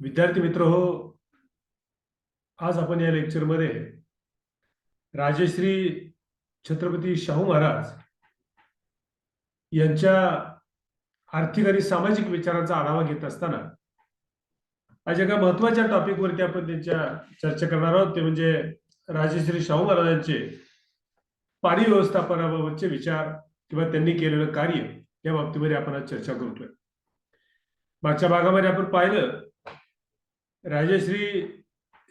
विद्यार्थी मित्र हो आज आपण या लेक्चरमध्ये राजश्री छत्रपती शाहू महाराज यांच्या आर्थिक आणि सामाजिक विचारांचा आढावा घेत असताना आज एका महत्त्वाच्या टॉपिकवरती आपण त्यांच्या चर्चा करणार आहोत. ते म्हणजे राजश्री शाहू महाराजांचे पाणी व्यवस्थापनाबाबतचे विचार किंवा त्यांनी केलेलं कार्य या बाबतीमध्ये आपण आज चर्चा करतोय. मागच्या भागामध्ये आपण पाहिलं राजश्री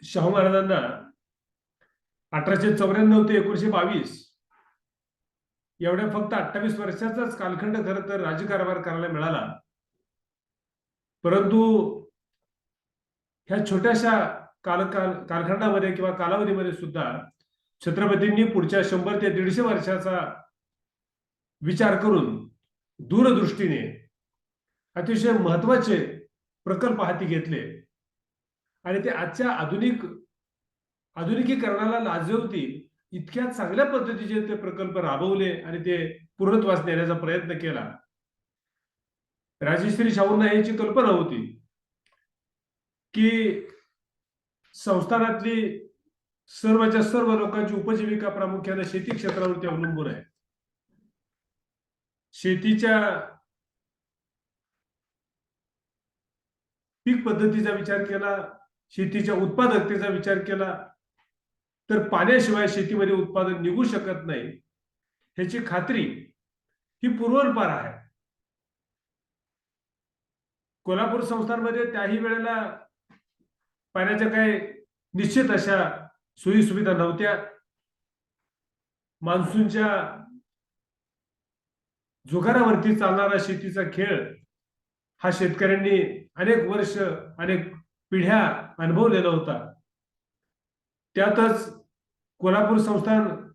शाहू महाराजांना अठराशे चौऱ्याण्णव ते एकोणीशे बावीस एवढ्या फक्त अठ्ठावीस वर्षाचाच कालखंड खरं तर राजकारभार करायला मिळाला. परंतु ह्या छोट्याशा काल काल- कालखंडामध्ये किंवा कालावधीमध्ये सुद्धा छत्रपतींनी पुढच्या शंभर ते दीडशे वर्षाचा विचार करून दूरदृष्टीने अतिशय महत्त्वाचे प्रकल्प हाती घेतले. आणि ते आजच्या आधुनिक आधुनिकीकरणाला लाजवतील इतक्या चांगल्या पद्धतीचे ते प्रकल्प राबवले आणि ते पूर्णत्वास नेण्याचा प्रयत्न केला. राजश्री शाहूंना याची कल्पना होती की संस्थानातली सर्वच्या सर्व लोकांची उपजीविका प्रामुख्याने शेती क्षेत्रावरती अवलंबून आहे. शेतीच्या पीक पद्धतीचा विचार केला शेतीच्या उत्पादकतेचा विचार केला तर पाण्याशिवाय शेतीमध्ये उत्पादन निघू शकत नाही ह्याची खात्री ही पूर्वपार आहे. कोल्हापूर संस्थांमध्ये त्याही वेळेला पाण्याच्या काही निश्चित अशा सोयी सुविधा नव्हत्या. मान्सूनच्या जुगारावरती चालणारा शेतीचा खेळ हा शेतकऱ्यांनी अनेक वर्ष अनेक पिढ्या अनुभवलेला होता. त्यातच कोल्हापूर संस्थान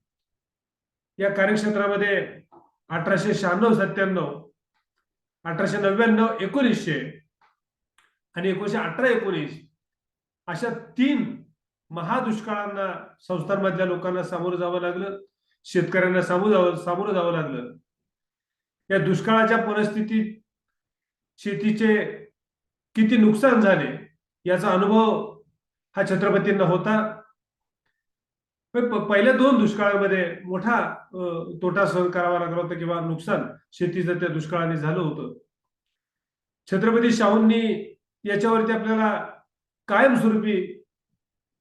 या कार्यक्षेत्रामध्ये अठराशे शहाण्णव सत्त्याण्णव अठराशे नव्याण्णव एकोणीसशे आणि एकोणीशे अठरा एकोणीस अशा तीन महादुष्काळांना संस्थांमधल्या लोकांना सामोरं जावं लागलं. शेतकऱ्यांना सामोरं जावं सामोरं जावं लागलं. या दुष्काळाच्या परिस्थितीत शेतीचे किती नुकसान झाले? याचा अनुभव हा छत्रपतींना होता. पण पहिल्या दोन दुष्काळामध्ये मोठा तोटा सहन करावा लागला होता किंवा नुकसान शेतीचं त्या दुष्काळाने झालं होतं. छत्रपती शाहूंनी याच्यावरती आपल्याला कायमस्वरूपी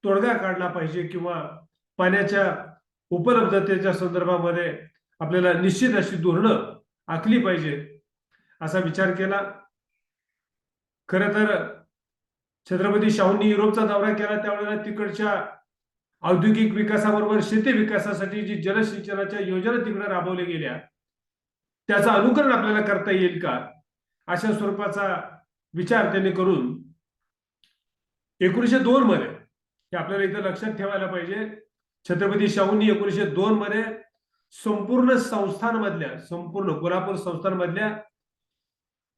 तोडगा काढला पाहिजे किंवा पाण्याच्या उपलब्धतेच्या संदर्भामध्ये आपल्याला निश्चित अशी धोरणं आखली पाहिजे असा विचार केला. खर तर छत्रपती शाहूंनी युरोपचा दौरा केला त्यावेळेला तिकडच्या औद्योगिक विकासाबरोबर शेती विकासासाठी जी जलसिंचनाच्या योजना तिकडे राबवल्या गेल्या त्याचं अनुकरण आपल्याला करता येईल का? अशा स्वरूपाचा विचार त्यांनी करून एकोणीशे दोन मध्ये हे आपल्याला इथं लक्षात ठेवायला पाहिजे छत्रपती शाहूंनी एकोणीशे दोन मध्ये संपूर्ण संस्थांमधल्या संपूर्ण कोल्हापूर संस्थांमधल्या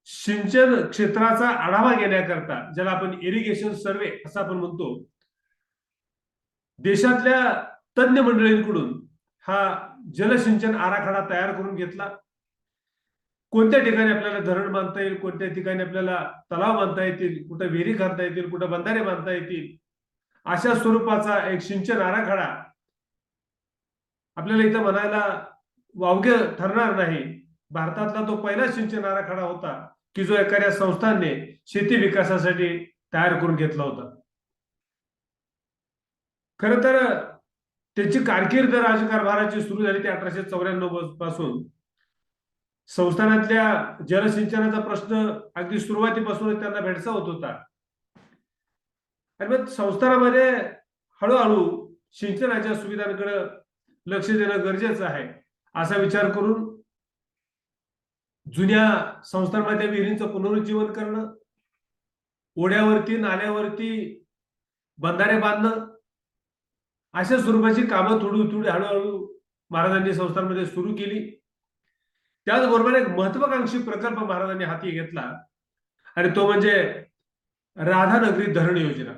सिंचन क्षेत्राचा आढावा घेण्याकरता ज्याला आपण इरिगेशन सर्वे असं आपण म्हणतो देशातल्या तज्ञ मंडळींकडून हा जलसिंचन आराखडा तयार करून घेतला. कोणत्या ठिकाणी आपल्याला धरण बांधता येईल कोणत्या ठिकाणी आपल्याला तलाव बांधता येतील कुठं विहिरी घालता येतील कुठं बंधारे बांधता येतील अशा स्वरूपाचा एक सिंचन आराखडा आपल्याला इथं म्हणायला वावगे ठरणार नाही. भारतातला तो पहिला सिंचन आराखडा होता की जो एखाद्या संस्थांनी शेती विकासासाठी तयार करून घेतला होता. खर तर त्याची कारकीर्द राजकारभाराची सुरू झाली ती अठराशे चौऱ्याण्णवपासून. संस्थानातल्या जलसिंचनाचा प्रश्न अगदी सुरुवातीपासूनच त्यांना भेडसा होत होता. आणि मग संस्थानामध्ये हळूहळू सिंचनाच्या सुविधांकडे लक्ष देणं गरजेचं आहे असा विचार करून जुन्या संस्थांमध्ये विहिरींचं पुनरुज्जीवन करणं ओढ्यावरती नाल्यावरती बंधारे बांधणं अशा स्वरूपाची कामं थोडी थोडी हळूहळू महाराजांनी संस्थांमध्ये सुरू केली. त्याचबरोबर एक महत्वाकांक्षी प्रकल्प महाराजांनी हाती घेतला आणि तो म्हणजे राधानगरी धरण योजना.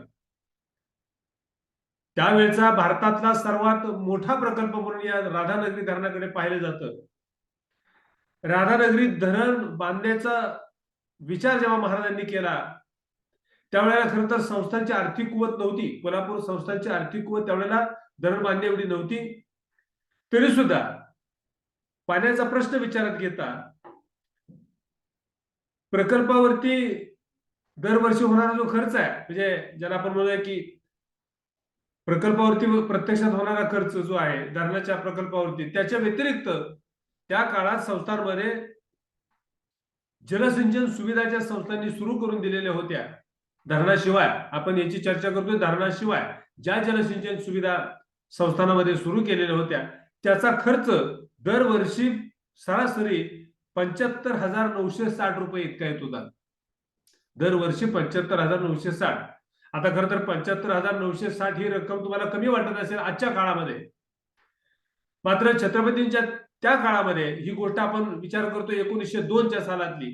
त्यावेळचा भारतातला सर्वात मोठा प्रकल्प म्हणून या राधानगरी धरणाकडे पाहिलं जातं. राधानगरीत धरण बांधण्याचा विचार जेव्हा महाराजांनी केला त्यावेळेला खरं तर संस्थांची आर्थिक कुवत नव्हती. कोल्हापूर संस्थांची आर्थिक कुवत त्यावेळेला धरण बांधणे एवढी नव्हती. तरी सुद्धा पाण्याचा प्रश्न विचारात घेता प्रकल्पावरती दरवर्षी होणारा जो खर्च आहे म्हणजे ज्याला आपण म्हणूया की प्रकल्पावरती प्रत्यक्षात होणारा खर्च जो आहे धरणाच्या प्रकल्पावरती त्याच्या व्यतिरिक्त त्या काळात संस्थांमध्ये जलसिंचन सुविधा ज्या संस्थांनी सुरू करून दिलेल्या होत्या. धरणाशिवाय आपण याची चर्चा करतोय धरणाशिवाय ज्या जलसिंचन सुविधा संस्थानामध्ये सुरू केलेल्या होत्या त्याचा खर्च दरवर्षी सरासरी पंच्याहत्तर हजार नऊशे साठ रुपये इतका येत होता. दरवर्षी पंच्याहत्तर हजार नऊशे साठ. आता खर तर पंच्याहत्तर हजार नऊशे साठ ही रक्कम तुम्हाला कमी वाटत असेल आजच्या काळामध्ये. मात्र छत्रपतींच्या त्या काळामध्ये ही गोष्ट आपण विचार करतो एकोणीसशे दोनच्या सालातली.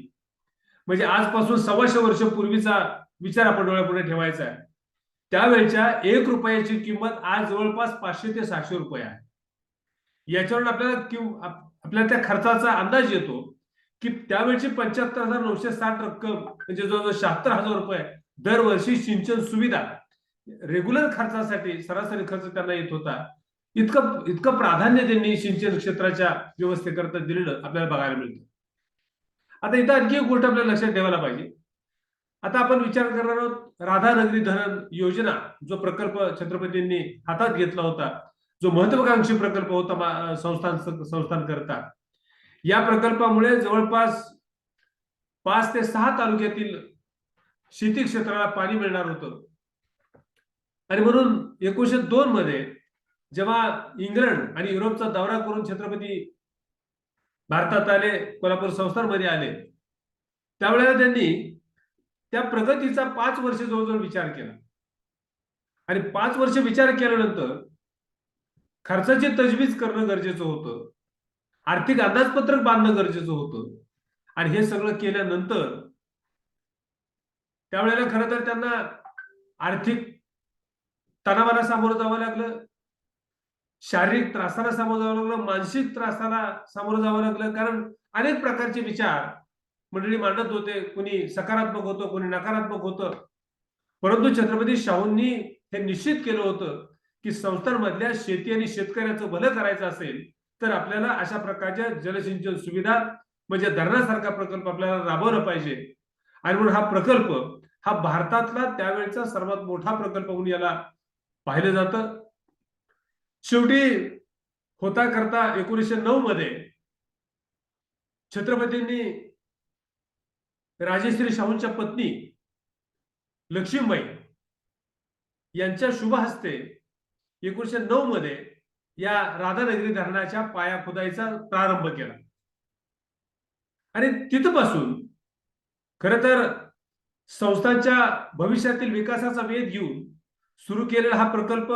म्हणजे आजपासून सव्वाशे वर्ष पूर्वीचा विचार आपण डोळ्यापुढे ठेवायचा आहे. त्यावेळच्या एक रुपयाची किंमत आज जवळपास पाचशे ते सहाशे रुपये आहे. याच्यावरून आपल्याला आपल्याला त्या खर्चाचा अंदाज येतो की त्यावेळची पंच्याहत्तर हजार नऊशे साठ रक्कम म्हणजे जवळजवळ शहात्तर हजार रुपये दरवर्षी सिंचन सुविधा रेग्युलर खर्चासाठी सरासरी खर्च त्यांना येत होता. इतकं इतकं प्राधान्य त्यांनी सिंचन क्षेत्राच्या व्यवस्थेकरता दिलेलं आपल्याला बघायला मिळतं. आता इथं आणखी एक गोष्ट आपल्याला लक्षात ठेवायला पाहिजे. आता आपण विचार करणार आहोत राधानगरी धरण योजना जो प्रकल्प छत्रपतींनी हातात घेतला होता जो महत्वाकांक्षी प्रकल्प होता संस्थान संस्थान करता. या प्रकल्पामुळे जवळपास पाच ते सहा तालुक्यातील शेती क्षेत्राला पाणी मिळणार होतं. आणि म्हणून एकोणीशे दोन मध्ये जेव्हा इंग्लंड आणि युरोपचा दौरा करून छत्रपती भारतात आले कोल्हापूर संस्थांमध्ये आले त्यावेळेला त्यांनी त्या प्रगतीचा पाच वर्ष जवळजवळ विचार केला. आणि पाच वर्ष विचार केल्यानंतर खर्चाची तजवीज करणं गरजेचं होतं. आर्थिक अंदाजपत्रक बांधणं गरजेचं होतं. आणि हे सगळं केल्यानंतर त्यावेळेला खरं तर त्यांना आर्थिक तणावाला सामोरं जावं लागलं. शारीरिक त्रासाला सामोरं जावं लागलं मानसिक त्रासाला सामोरं जावं लागलं. कारण अनेक प्रकारचे विचार मंडळी मांडत होते. कुणी सकारात्मक होतं कोणी नकारात्मक होतं. परंतु छत्रपती शाहूंनी हे निश्चित केलं होतं की संस्थांमधल्या शेती आणि शेतकऱ्याचं भलं करायचं असेल तर आपल्याला अशा प्रकारच्या जलसिंचन सुविधा म्हणजे धरणासारखा प्रकल्प आपल्याला राबवला पाहिजे. आणि म्हणून हा प्रकल्प हा भारतातला त्यावेळचा सर्वात मोठा प्रकल्प म्हणून याला पाहिलं जातं. शेवटी होता करता एकोणीसशे नऊ मध्ये छत्रपतींनी राजेश्री शाहूंच्या पत्नी लक्ष्मीबाई यांच्या शुभ हस्ते एकोणीशे नऊ मध्ये या राधानगरी धरणाच्या पाया खुदाईचा प्रारंभ केला. आणि तिथपासून खर तर संस्थांच्या भविष्यातील विकासाचा वेध घेऊन सुरू केलेला हा प्रकल्प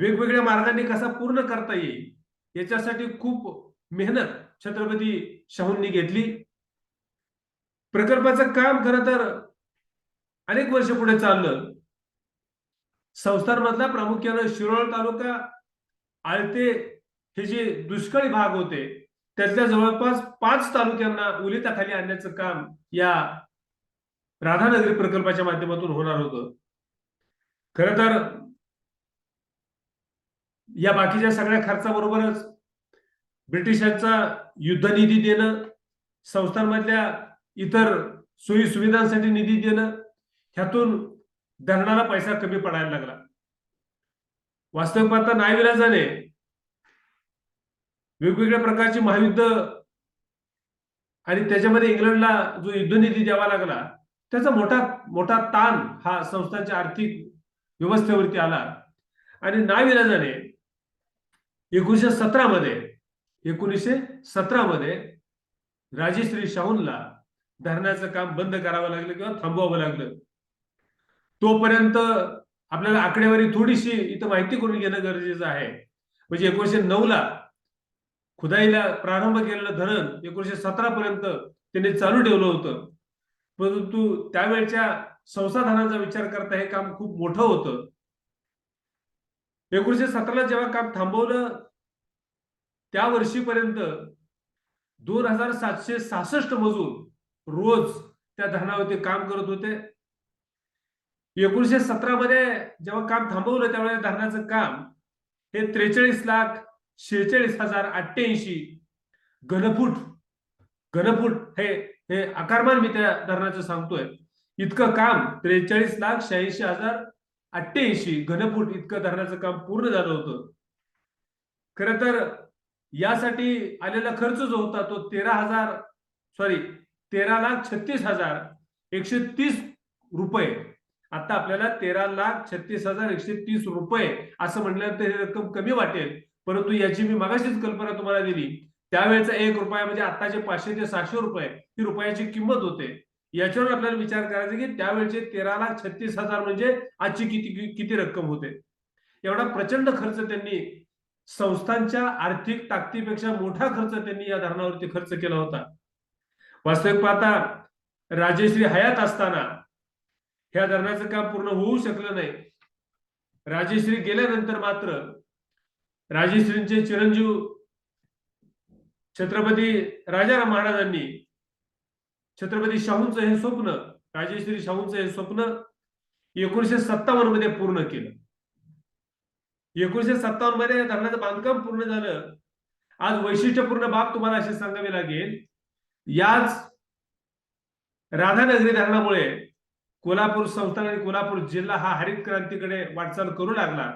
वेगवेगळ्या मार्गाने कसा पूर्ण करता येईल याच्यासाठी खूप मेहनत छत्रपती शाहूंनी घेतली. प्रकल्पाचं काम खरं तर अनेक वर्ष पुढे चाललं. संस्थांमधला प्रामुख्यानं शिरोळ तालुका आळते हे जे दुष्काळी भाग होते त्यातल्या जवळपास पाच तालुक्यांना उलिताखाली आणण्याचं काम या राधानगरी प्रकल्पाच्या माध्यमातून होणार होतं. खर तर या बाकीच्या सगळ्या खर्चाबरोबरच ब्रिटिशांचा युद्ध निधी देणं संस्थांमधल्या इतर सोयी सुविधांसाठी निधी देणं ह्यातून धरणाला पैसा कमी पडायला लागला. वास्तविक पाहता नायविलाजाने वेगवेगळ्या प्रकारची महायुद्ध आणि त्याच्यामध्ये इंग्लंडला जो युद्ध निधी द्यावा लागला त्याचा मोठा मोठा ताण हा संस्थांच्या आर्थिक व्यवस्थेवरती आला. आणि नाविलाजाने एकोणीशे सतरा मध्ये एकोणीसशे सतरा मध्ये राजेश्री शाहूंला धरणाचं काम बंद करावं लागलं किंवा थांबवावं लागलं. तोपर्यंत आपल्याला आकडेवारी थोडीशी इथं माहिती करून घेणं गरजेचं आहे. म्हणजे एकोणीशे नऊ ला खुदाईला प्रारंभ केलेलं धरण एकोणीशे सतरा पर्यंत त्यांनी चालू ठेवलं होतं. परंतु त्यावेळच्या संसाधनांचा विचार करता हे काम खूप मोठं होतं. एकोणीशे सतराला जेव्हा काम थांबवलं त्या वर्षीपर्यंत दोन हजार सातशे सहासष्ट मजूर रोज त्या धरणावरती काम करत होते. एकोणीसशे सतरा मध्ये जेव्हा काम थांबवलं त्यावेळेस धरणाचं काम हे त्रेचाळीस लाख शेहेचाळीस हजार अठ्ठ्याऐंशी घनफूट घनफूट हे हे आकारमान मी त्या धरणाचं सांगतोय. इतकं काम त्रेचाळीस लाख शहाऐंशी हजार अठ्ठ्याऐंशी घनफूट इतकं धरणाचं काम पूर्ण झालं होतं. खर तर यासाठी आलेला खर्च जो होता तो तेरा हजार सॉरी तेरा लाख छत्तीस हजार एकशे तीस रुपये. आता आपल्याला तेरा लाख छत्तीस हजार एकशे तीस रुपये असं म्हटल्यानंतर ही रक्कम कमी वाटेल. परंतु याची मी मगाशीच कल्पना तुम्हाला दिली. त्यावेळेचा एक रुपया म्हणजे आताचे पाचशे ते सहाशे रुपये ही रुपयाची किंमत होते. याच्यावर आपल्याला विचार करायचा की त्यावेळेचे तेरा लाख छत्तीस हजार म्हणजे आजची किती किती रक्कम होते? एवढा प्रचंड खर्च त्यांनी संस्थांच्या आर्थिक ताकदीपेक्षा मोठा खर्च त्यांनी या धरणावरती खर्च केला होता. वास्तविक पाहता राजेश्री हयात असताना ह्या धरणाचं काम पूर्ण होऊ शकलं नाही. राजेश्री गेल्यानंतर मात्र राजेश्रींचे चिरंजीव छत्रपती राजाराम महाराजांनी छत्रपती शाहूंचं हे स्वप्न राजेश्री शाहूंचं हे स्वप्न एकोणीशे सत्तावन्नमध्ये पूर्ण केलं. एकोणीशे सत्तावन्नमध्ये धरणाचं बांधकाम पूर्ण झालं. आज वैशिष्ट्यपूर्ण बाब तुम्हाला अशी सांगावी लागेल. याच राधानगरी धरणामुळे कोल्हापूर संस्थान आणि कोल्हापूर जिल्हा हा हरित क्रांतीकडे वाटचाल करू लागला.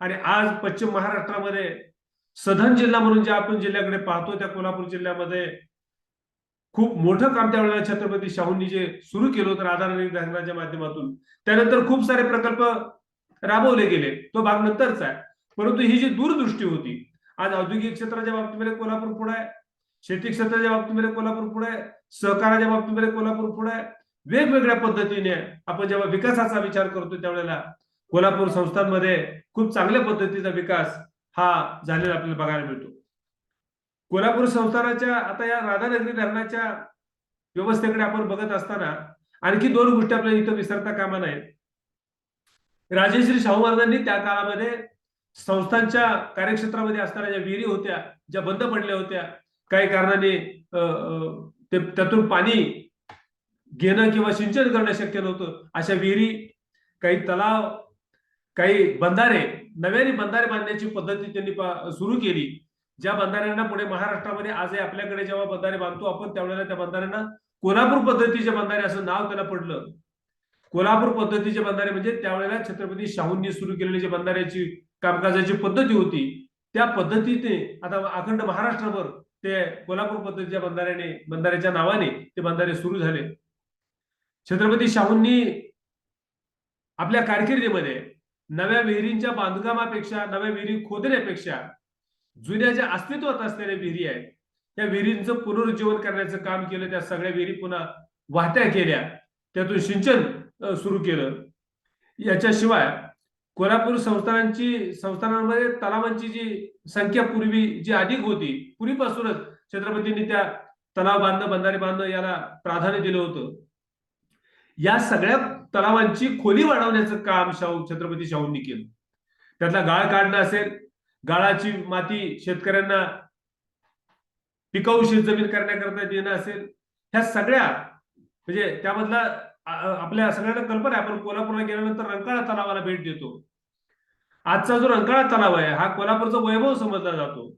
आणि आज पश्चिम महाराष्ट्रामध्ये सधन जिल्हा म्हणून जे आपण जिल्ह्याकडे पाहतो त्या कोल्हापूर जिल्ह्यामध्ये खूप मोठं काम त्यावेळेला छत्रपती शाहूंनी जे सुरू केलं होतं राधानगरी धरणाच्या माध्यमातून त्यानंतर खूप सारे प्रकल्प राबवले गेले. तो भाग नंतरचा आहे. परंतु ही जी दूरदृष्टी होती आज औद्योगिक क्षेत्राच्या बाबतीमध्ये कोल्हापूर पुढे आहे. शेती क्षेत्राच्या बाबतीमध्ये कोल्हापूर पुढे आहे. सहकाराच्या बाबतीमध्ये कोल्हापूर पुढे आहे. वेगवेगळ्या पद्धतीने आपण जेव्हा विकासाचा विचार करतो त्यावेळेला कोल्हापूर संस्थांमध्ये खूप चांगल्या पद्धतीचा विकास हा झालेला आपल्याला बघायला मिळतो. कोल्हापूर संस्थानाच्या आता या राधानगरी धरणाच्या व्यवस्थेकडे आपण बघत असताना आणखी दोन गोष्टी आपल्याला इथं विसरता कामा नाही राजेश्री शाहू महाराजांनी त्या काळामध्ये संस्थांच्या कार्यक्षेत्रामध्ये असताना ज्या विहिरी होत्या ज्या बंद पडल्या होत्या काही कारणाने ते त्यातून पाणी घेणं किंवा सिंचन करणं शक्य नव्हतं. अशा विहिरी काही तलाव काही बंधारे नव्याने बंधारे बांधण्याची पद्धती त्यांनी सुरू केली. ज्या बंधाऱ्यांना पुढे महाराष्ट्रामध्ये आजही आपल्याकडे जेव्हा बंधारे बांधतो आपण त्यावेळेला त्या बंधाऱ्यांना कोल्हापूर पद्धतीचे बंधारे असं नाव त्याला पडलं. कोल्हापूर पद्धतीचे बंधारे म्हणजे त्यावेळेला छत्रपती शाहूंनी सुरू केलेली जे बंधाऱ्याची कामकाजाची पद्धती होती त्या पद्धतीने आता अखंड महाराष्ट्रभर ते कोल्हापूर पद्धतीच्या बंधाऱ्याने बंधाऱ्याच्या नावाने ते बंधारे सुरू झाले. छत्रपती शाहूंनी आपल्या कारकिर्दीमध्ये नव्या विहिरींच्या बांधकामापेक्षा नव्या विहिरी खोदण्यापेक्षा जुन्या ज्या अस्तित्वात असलेल्या विहिरी आहेत त्या विहिरींचं पुनरुज्जीवन करण्याचं काम केलं त्या सगळ्या विहिरी पुन्हा वाहत्या केल्या त्यातून सिंचन सुरू केलं. याच्याशिवाय कोल्हापूर संस्थानांची संस्थानांमध्ये तलावांची जी संख्या पूर्वी जी अधिक होती पूर्वीपासूनच छत्रपतींनी त्या तलाव बांधणं बंधारे बांधणं याला प्राधान्य दिलं होतं. या सगळ्या तलावांची खोली वाढवण्याचं काम शाहू छत्रपती शाहूंनी केलं. त्यातला गाळ काढणं असेल गाळाची माती शेतकऱ्यांना पिकाऊ शेतजमीन करण्याकरता देणं असेल ह्या सगळ्या म्हणजे त्यामधला आपल्या सगळ्यांना कल्पना आहे. आपण कोल्हापूरला गेल्यानंतर रंकाळा तलावाला भेट देतो. आजचा जो रंकाळा तलाव आहे हा कोल्हापूरचा वैभव समजला जातो.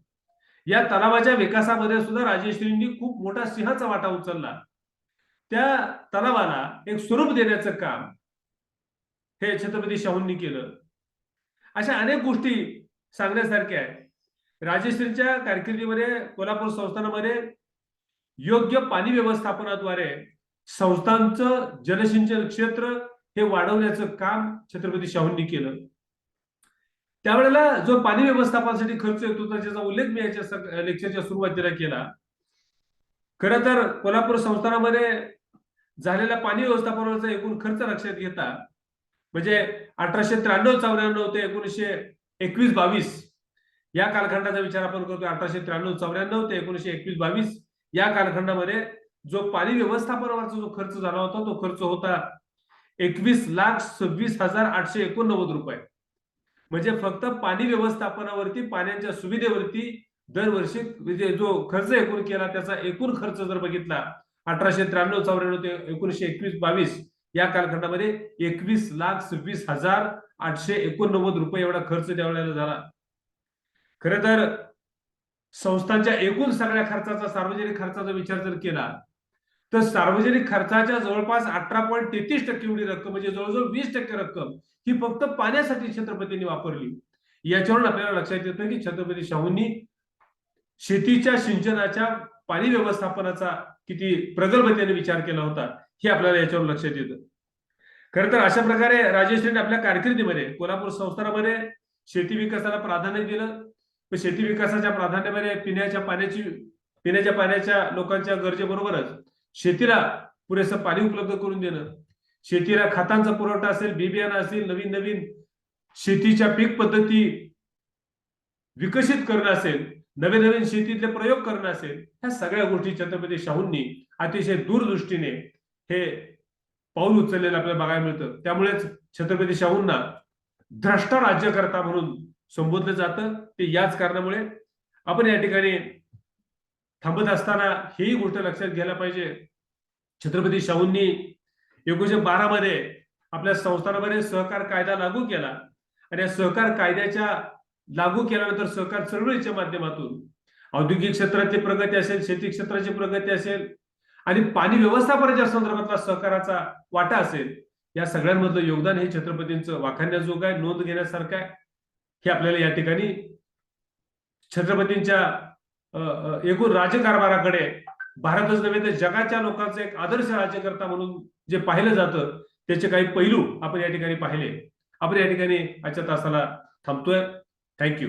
या तलावाच्या विकासामध्ये सुद्धा राजेश्रींनी खूप मोठा सिंहाचा वाटा उचलला. त्या तलावाला एक स्वरूप देण्याचं काम हे छत्रपती शाहूंनी केलं. अशा अनेक गोष्टी सांगण्यासारखे आहे. राजेश्रीच्या कारकिर्दीमध्ये कोल्हापूर संस्थानामध्ये योग्य पाणी व्यवस्थापनाद्वारे संस्थांचं जलसिंचन क्षेत्र हे वाढवण्याचं काम छत्रपती शाहूंनी केलं. त्यावेळेला जो पाणी व्यवस्थापनासाठी खर्च येतो त्याचा उल्लेख मी याच्या लेक्चरच्या सुरुवातीला केला खर तर कोल्हापूर संस्थानामध्ये झालेल्या पाणी व्यवस्थापनाचा एकूण खर्च लक्षात घेता म्हणजे अठराशे त्र्याण्णव चौऱ्याण्णव ते एकोणीसशे एकवीस बावीस. या कालखंडाचा विचार आपण करतो अठराशे त्र्याण्णव चौऱ्याण्णव ते एकोणीशे एकवीस बावीस. या कालखंडामध्ये जो पाणी व्यवस्थापनावरचा जो खर्च झाला होता तो खर्च होता एकवीस लाख सव्वीस हजार आठशे एकोणनव्वद रुपये. म्हणजे फक्त पाणी व्यवस्थापनावरती पाण्याच्या सुविधेवरती दरवर्षी म्हणजे जो खर्च एकूण केला त्याचा एकूण खर्च जर बघितला अठराशे त्र्याण्णव चौऱ्याण्णव ते एकोणीशे एकवीस बावीस या कालखंडामध्ये एकवीस लाख सव्वीस हजार आठशे एकोणनव्वद रुपये एवढा खर्च त्यावेळेला झाला. खर तर संस्थांच्या एकूण सगळ्या खर्चाचा सार्वजनिक खर्चाचा विचार जर केला तर सार्वजनिक खर्चाच्या जवळपास अठरा पॉईंट तेहतीस टक्के एवढी रक्कम म्हणजे जवळजवळ वीस टक्के रक्कम ही फक्त पाण्यासाठी छत्रपतींनी वापरली. याच्यावरून आपल्याला लक्षात येतं की छत्रपती शाहूंनी शेतीच्या सिंचनाच्या पाणी व्यवस्थापनाचा किती प्रगल्भतेने विचार केला होता हे आपल्याला याच्यावर लक्षात येतं. खर तर अशा प्रकारे राजेश्रीने आपल्या कारकिर्दीमध्ये कोल्हापूर संस्थानामध्ये शेती विकासाला प्राधान्य दिलं. शेती विकासाच्या प्राधान्यामध्ये पिण्याच्या पाण्याची पिण्याच्या पाण्याच्या लोकांच्या गरजेबरोबरच शेतीला पुरेसं पाणी उपलब्ध करून देणं शेतीला खतांचा पुरवठा असेल बी बियाणं असेल नवीन नवीन शेतीच्या पीक पद्धती विकसित करणं असेल नवे नवीन शेतीतले प्रयोग करणं असेल ह्या सगळ्या गोष्टी छत्रपती शाहूंनी अतिशय दूरदृष्टीने हे पाऊल उचललेलं आपल्याला बघायला मिळतं. त्यामुळेच छत्रपती शाहूंना द्रष्टा राज्यकर्ता म्हणून संबोधलं जातं. ते याच कारणामुळे आपण या ठिकाणी थांबत असताना ही गोष्ट लक्षात घ्यायला पाहिजे. छत्रपती शाहूंनी एकोणीशे बारा मध्ये आपल्या संस्थानामध्ये सहकार कायदा लागू केला. आणि या सहकार कायद्याच्या लागू केल्यानंतर सहकार चळवळीच्या माध्यमातून औद्योगिक क्षेत्राची प्रगती असेल शेती क्षेत्राची प्रगती असेल आणि पाणी व्यवस्थापनाच्या संदर्भातला सहकाराचा वाटा असेल या सगळ्यांमधलं योगदान हे छत्रपतींचं वाखाण्याजोग आहे नोंद घेण्यासारखं आहे. हे आपल्याला या ठिकाणी छत्रपतींच्या एकूण राजकारभाराकडे भारतच नव्हे तर जगाच्या लोकांचं एक आदर्श राज्यकर्ता म्हणून जे पाहिलं जातं त्याचे काही पैलू आपण या ठिकाणी पाहिले. आपण या ठिकाणी आजच्या तासाला थांबतोय. थँक्यू.